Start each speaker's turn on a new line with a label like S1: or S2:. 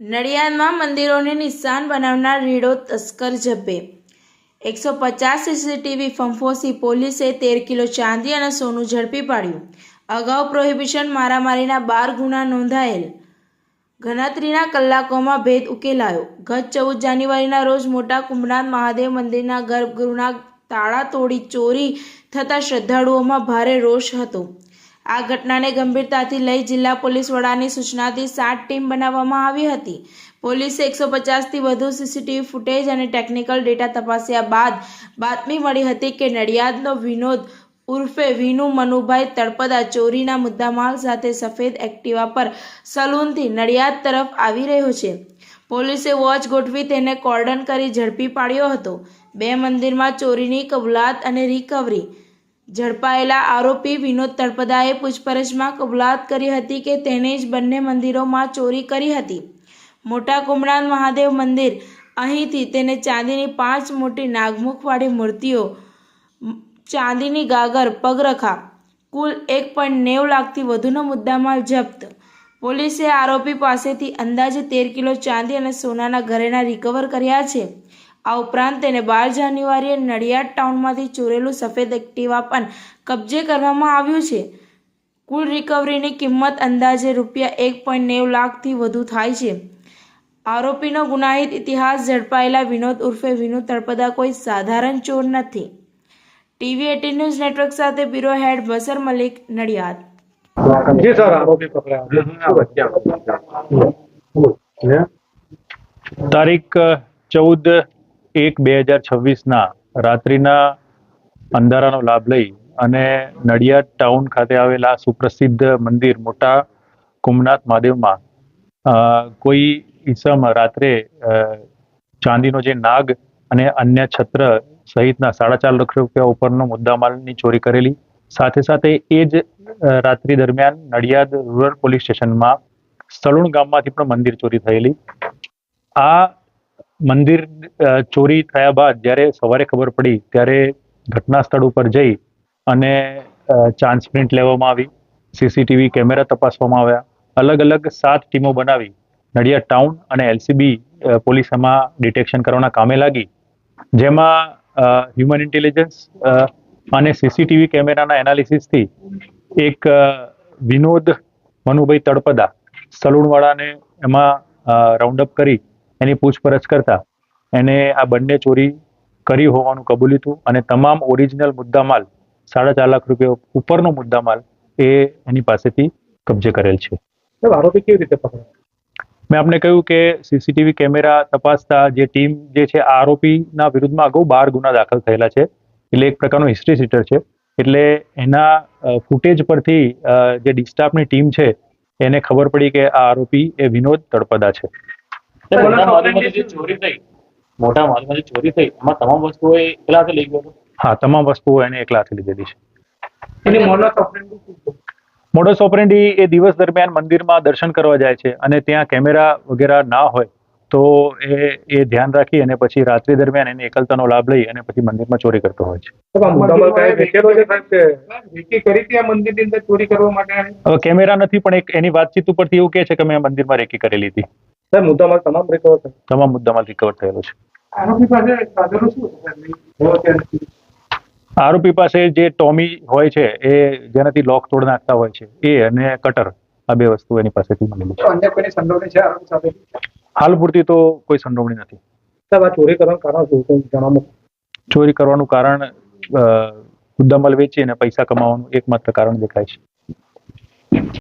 S1: નડિયાદમાં મંદિરોને નિશાન બનાવનાર રીડો તસ્કર ઝડપે. એકસો પચાસ સીસીટીવી ફંફોસી પોલીસે તેર કિલો ચાંદી અને સોનું ઝડપી પાડ્યું. અગાઉ પ્રોહિબિશન મારામારીના બાર ગુના નોંધાયેલ. ગણતરીના કલાકોમાં ભેદ ઉકેલાયો. ગત ચૌદ જાન્યુઆરીના રોજ મોટા કુંભનાથ મહાદેવ મંદિરના ગર્ભગૃહના તાળા તોડી ચોરી થતાં શ્રદ્ધાળુઓમાં ભારે રોષ હતો. આ ઘટનાને ગંભીરતાથી લઈ જિલ્લા પોલીસ વડાની સૂચનાથી સાત ટીમ બનાવવામાં આવી હતી. પોલીસે એકસો પચાસથી વધુ સીસીટીવી ફૂટેજ અને ટેકનિકલ ડેટા તપાસ્યા બાદ બાતમી મળી હતી કે નડિયાદનો વિનોદ ઉર્ફે વિનુ મનુભાઈ તળપદા ચોરીના મુદ્દામાલ સાથે સફેદ એક્ટિવા પર સલૂનથી નડિયાદ તરફ આવી રહ્યો છે. પોલીસે વોચ ગોઠવી તેને કોર્ડન કરી ઝડપી પાડ્યો હતો. બે મંદિરમાં ચોરીની કબૂલાત અને રિકવરી ઝડપાયેલા આરોપી વિનોદ તળપદાએ પૂછપરછમાં કબૂલાત કરી હતી કે તેણે જ બંને મંદિરોમાં ચોરી કરી હતી. મોટા કુમણાન મહાદેવ મંદિર, અહીંથી તેને ચાંદીની પાંચ મોટી નાગમુખવાળી મૂર્તિઓ, ચાંદીની ગાગર, પગરખા, કુલ એક પોઈન્ટ નેવ લાખથી વધુનો મુદ્દામાલ જપ્ત. પોલીસે આરોપી પાસેથી અંદાજે તેર કિલો ચાંદી અને સોનાના ઘરેણા રિકવર કર્યા છે. આ ઉપરાંત તેને બાર જાન્યુઆરીએ નડિયાદ ટાઉનમાંથી ચોરેલું સફેદ એક્ટિવા પણ કબજે કરવામાં આવ્યું છે. કુલ રિકવરીની કિંમત અંદાજે રૂપિયા એક પોઈન્ટ નેવું લાખથી વધુ થાય છે. આરોપીનો ગુનાહિત ઇતિહાસ ઝડપાયેલા વિનોદ ઉર્ફે વિનુ તળપદા કોઈ સાધારણ ચોર નથી. ટીવી એટીન ન્યૂઝ નેટવર્ક સાથે બ્યુરો હેડ બસર મલિક નડિયાદ.
S2: જી સર આરોપી પકડાયો.
S3: તારીખ ચૌદ એક બે હજાર છવ્વીસના રાત્રિના અંધારાનો લાભ લઈ અને નડિયાદ ટાઉન ખાતે આવેલા સુપ્રસિદ્ધ મંદિર મોટા કુમનાથ મહાદેવમાં કોઈ ઈસમ રાત્રે ચાંદીનો જે નાગ અને અન્ય છત્ર સહિતના સાડા ચાર લાખ રૂપિયા ઉપરનો મુદ્દામાલની ચોરી કરેલી. સાથે સાથે એ જ રાત્રિ દરમિયાન નડિયાદ રૂરલ પોલીસ સ્ટેશનમાં સલુણ ગામમાંથી પણ મંદિર ચોરી થયેલી. આ મંદિર ચોરી થયા બાદ જ્યારે સવારે ખબર પડી ત્યારે ઘટના સ્થળ ઉપર જઈ અને ચાન્સ પ્રિન્ટ લેવામાં આવી સીસીટીવી કેમેરા તપાસવામાં આવ્યા, અલગ અલગ સાત ટીમો બનાવી, નડિયાદ ટાઉન અને એલસીબી પોલીસ એમાં ડિટેક્શન કરવાના કામે લાગી. જેમાં હ્યુમન ઇન્ટેલિજન્સ અને સીસીટીવી કેમેરાના એનાલિસિસથી એક વિનોદ મનુભાઈ તળપદા સલૂણવાળાને એમાં રાઉન્ડ અપ કરી એની પૂછપરછ કરતા એને આ બંને ચોરી કરી હોવાનું કબૂલ્યું હતું અને તમામ ઓરિજિનલ મુદ્દામાલ સાડા ચાર લાખ રૂપિયા ઉપરનો મુદ્દામાલ એ એની પાસેથી કબજે કરેલ છે.
S2: આરોપી કેવી રીતે પકડાયા
S3: મેં આપને કહ્યું કે સીસીટીવી કેમેરા તપાસતા જે ટીમ જે છે આ આરોપીના વિરુદ્ધમાં અગાઉ બાર ગુના દાખલ થયેલા છે. એટલે એક પ્રકારનો હિસ્ટ્રી સીટર છે. એટલે એના ફૂટેજ પરથી જે ડિસ્ટાફની ટીમ છે એને ખબર પડી કે આ આરોપી એ વિનોદ તળપદા છે.
S4: મોટા માલમાંથી જે ચોરી થઈ મોટા માલમાંથી ચોરી થઈ એમાં તમામ વસ્તુઓ એ એકલા હાથે લઈ ગયો
S3: હા તમામ વસ્તુઓ એને એકલા હાથે લીધેલી છે.
S2: એની મોનસ ઓપરેન્ડી
S3: મોડસ ઓપરેન્ડી એ દિવસ દરમિયાન મંદિરમાં દર્શન કરવા જાય છે અને ત્યાં કેમેરા વગેરે ના હોય તો એ એ ધ્યાન રાખી અને પછી રાત્રિ દરમિયાન એની એકલતાનો લાભ લઈ અને પછી મંદિરમાં ચોરી કરતો હોય છે.
S2: કે
S3: કેમેરા નથી પણ એક એની વાતચીત ઉપરથી એવું કહે છે કે મેં મંદિરમાં રેકી કરેલી હતી.
S2: સાહેબ મુદ્દામાલ તમામ રિકવર થયો.
S3: તમામ મુદ્દામાં રિકવર થયેલો છે.
S2: આરોપી પાસે સાધનો શું
S3: આરોપી પાસે જે ટોમી હોય છે એ જેનાથી લોક તોડ નાખતા હોય છે એ અને કટર આ બે વસ્તુ એની પાસેથી મળેલી છે.
S2: અન્ય કોઈની સંડોવણી છે આરોપી સાથે?
S3: હાલ પૂરતી તો કોઈ સંડોવણી નથી.
S2: સાહેબ આ ચોરી કરવાનું કારણ શું છે? જણાવો.
S3: ચોરી કરવાનું કારણ મુદ્દામાલ વેચી અને પૈસા કમાવાનું એકમાત્ર કારણ દેખાય છે.